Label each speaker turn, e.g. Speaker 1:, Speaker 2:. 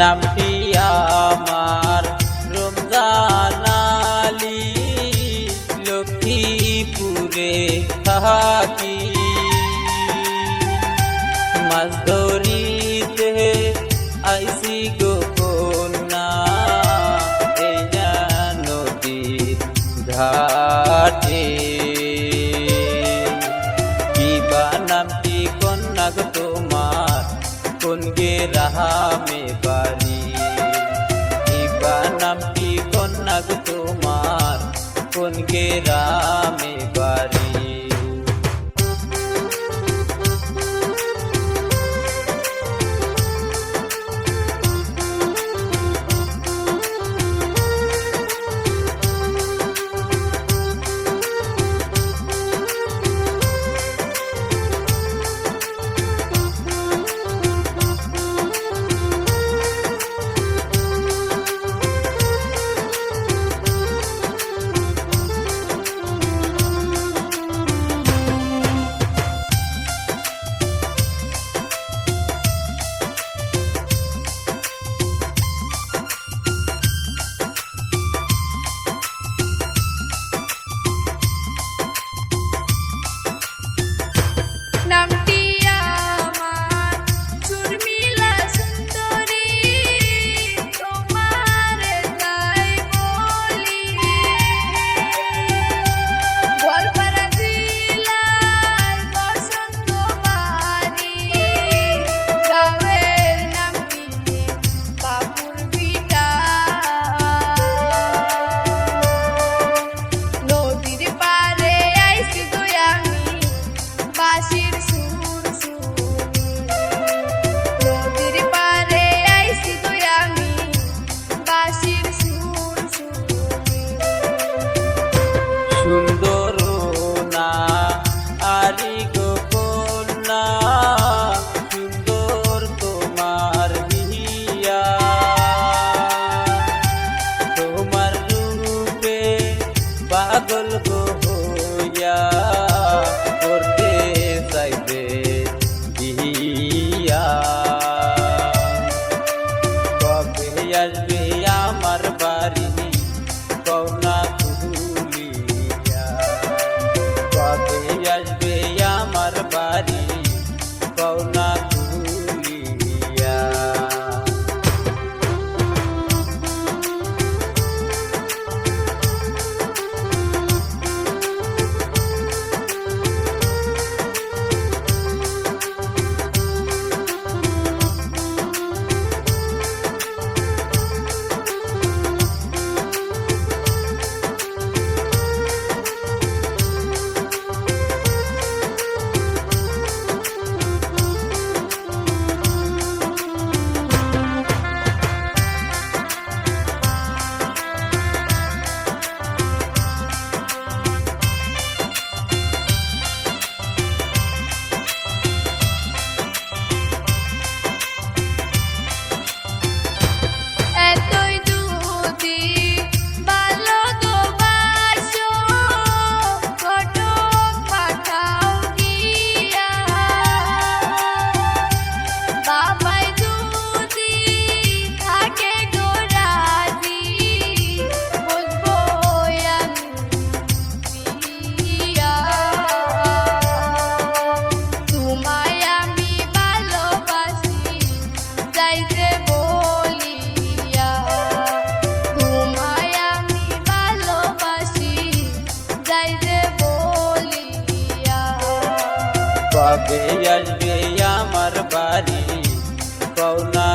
Speaker 1: নামটি আমার রমজান আলী লক্ষ্মীপুরে থাকি। মাছ ধরিতে আইসি গো ढूंढेंगे रहा में पानी दीवानम की कन्नक तुमार कौन गे रहा কবে আসবে আমার বাড়ি। কৌনা